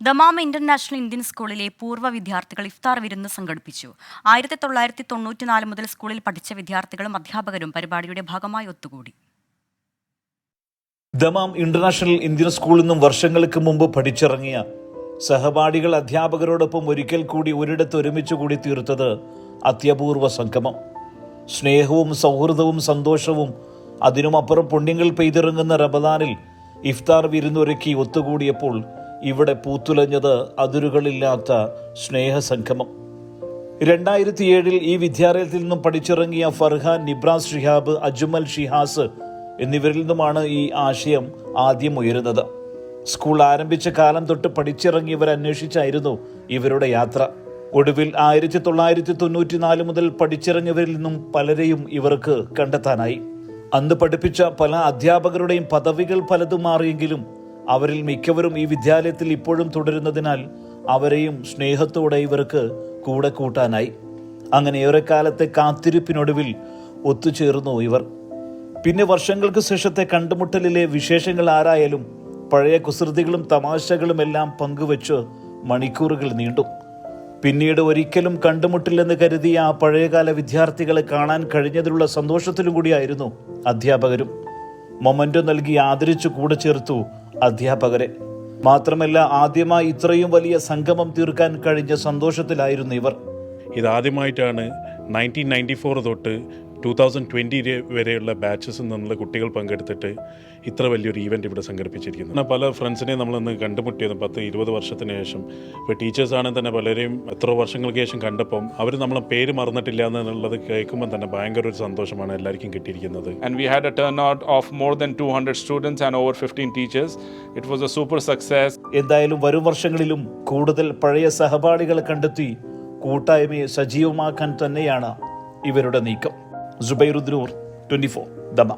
Dammam international Indian സ്കൂളിലെ പൂർവ വിദ്യാർത്ഥികൾ ഇഫ്താർ വിരുന്ന് സംഘടിപ്പിച്ചു. ആയിരത്തി തൊള്ളായിരത്തി തൊണ്ണൂറ്റിനാല് മുതൽ സ്കൂളിൽ പഠിച്ച വിദ്യാർത്ഥികളും അധ്യാപകരും പരിപാടിയുടെ ഭാഗമായി ഒത്തുകൂടി. ദമാം ഇന്റർനാഷണൽ ഇന്ത്യൻ സ്കൂളിൽ നിന്നും വർഷങ്ങൾക്ക് മുമ്പ് പഠിച്ചിറങ്ങിയ സഹപാഠികൾ അധ്യാപകരോടൊപ്പം ഒരിക്കൽ കൂടി ഒരിടത്ത് ഒരുമിച്ച് കൂടി തീർത്തത് അത്യപൂർവ സംഗമം. സ്നേഹവും സൗഹൃദവും സന്തോഷവും അതിനുമപ്പുറം പുണ്യങ്ങൾ പെയ്തിറങ്ങുന്ന റമദാനിൽ ഇഫ്താർ വിരുന്നൊരുക്കി ഒത്തുകൂടിയപ്പോൾ ഇവിടെ പൂത്തുലഞ്ഞത് അതിരുകളില്ലാത്ത സ്നേഹസംഗമം. രണ്ടായിരത്തി ഏഴിൽ ഈ വിദ്യാലയത്തിൽ നിന്നും പഠിച്ചിറങ്ങിയ ഫർഹാൻ നിബ്രാസ് ഷിഹാബ് അജ്മൽ ഷിഹാസ് എന്നിവരിൽ നിന്നുമാണ് ഈ ആശയം ആദ്യം ഉയരുന്നത്. സ്കൂൾ ആരംഭിച്ച കാലം തൊട്ട് പഠിച്ചിറങ്ങിയവർ അന്വേഷിച്ചായിരുന്നു ഇവരുടെ യാത്ര. ഒടുവിൽ ആയിരത്തി തൊള്ളായിരത്തി തൊണ്ണൂറ്റിനാല് മുതൽ പഠിച്ചിറങ്ങിയവരിൽ നിന്നും പലരെയും ഇവർക്ക് കണ്ടെത്താനായി. അന്ന് പഠിപ്പിച്ച പല അധ്യാപകരുടെയും പദവികൾ പലതും മാറിയെങ്കിലും അവരിൽ മിക്കവരും ഈ വിദ്യാലയത്തിൽ ഇപ്പോഴും തുടരുന്നതിനാൽ അവരെയും സ്നേഹത്തോടെ ഇവർക്ക് കൂടെ കൂട്ടാനായി. അങ്ങനെ ഏറെക്കാലത്തെ കാത്തിരിപ്പിനൊടുവിൽ ഒത്തുചേർന്നു ഇവർ. പിന്നെ വർഷങ്ങൾക്ക് ശേഷത്തെ കണ്ടുമുട്ടലിലെ വിശേഷങ്ങൾ ആരായാലും പഴയ കുസൃതികളും തമാശകളും എല്ലാം പങ്കുവെച്ച് മണിക്കൂറുകൾ നീണ്ടു. പിന്നീട് ഒരിക്കലും കണ്ടുമുട്ടില്ലെന്ന് കരുതിയ ആ പഴയകാല വിദ്യാർത്ഥികളെ കാണാൻ കഴിഞ്ഞതിലുള്ള സന്തോഷത്തിലും കൂടിയായിരുന്നു അധ്യാപകരും. മൊമന്റോ നൽകി ആദരിച്ചു കൂടെ ചേർത്തു അധ്യാപകരെ മാത്രമല്ല ആദ്യമായി ഇത്രയും വലിയ സംഗമം തീർക്കാൻ കഴിഞ്ഞ സന്തോഷത്തിലായിരുന്നു ഇവർ. ഇതാദ്യമായിട്ടാണ് നയന്റീൻ നയന്റി ഫോർ തൊട്ട് ടൂ തൗസൻഡ് ട്വന്റി വരെയുള്ള ബാച്ചസിൽ നിന്നുള്ള കുട്ടികൾ പങ്കെടുത്തിട്ട് ഇത്ര വലിയൊരു ഈവന്റ് ഇവിടെ സംഘടിപ്പിച്ചിരിക്കുന്നു. എന്നാൽ പല ഫ്രണ്ട്സിനെ നമ്മളൊന്ന് കണ്ടുമുട്ടിയത് പത്ത് ഇരുപത് വർഷത്തിന് ശേഷം. ഇപ്പോൾ ടീച്ചേഴ്സാണെങ്കിൽ തന്നെ പലരെയും എത്ര വർഷങ്ങൾക്ക് ശേഷം കണ്ടപ്പം അവർ നമ്മളെ പേര് മറന്നിട്ടില്ല എന്നുള്ളത് കേൾക്കുമ്പോൾ തന്നെ ഭയങ്കര ഒരു സന്തോഷമാണ് എല്ലാവർക്കും കിട്ടിയിരിക്കുന്നത്. And we had a turnout of more than two hundred students and over fifteen teachers it was a super success എന്തായാലും വരും വർഷങ്ങളിലും കൂടുതൽ പഴയ സഹപാഠികളെ കണ്ടെത്തി കൂട്ടായ്മയെ സജീവമാക്കാൻ തന്നെയാണ് ഇവരുടെ നീക്കം. ജുബൈറുദ്ദൂർ ട്വന്റി ഫോർ ദമ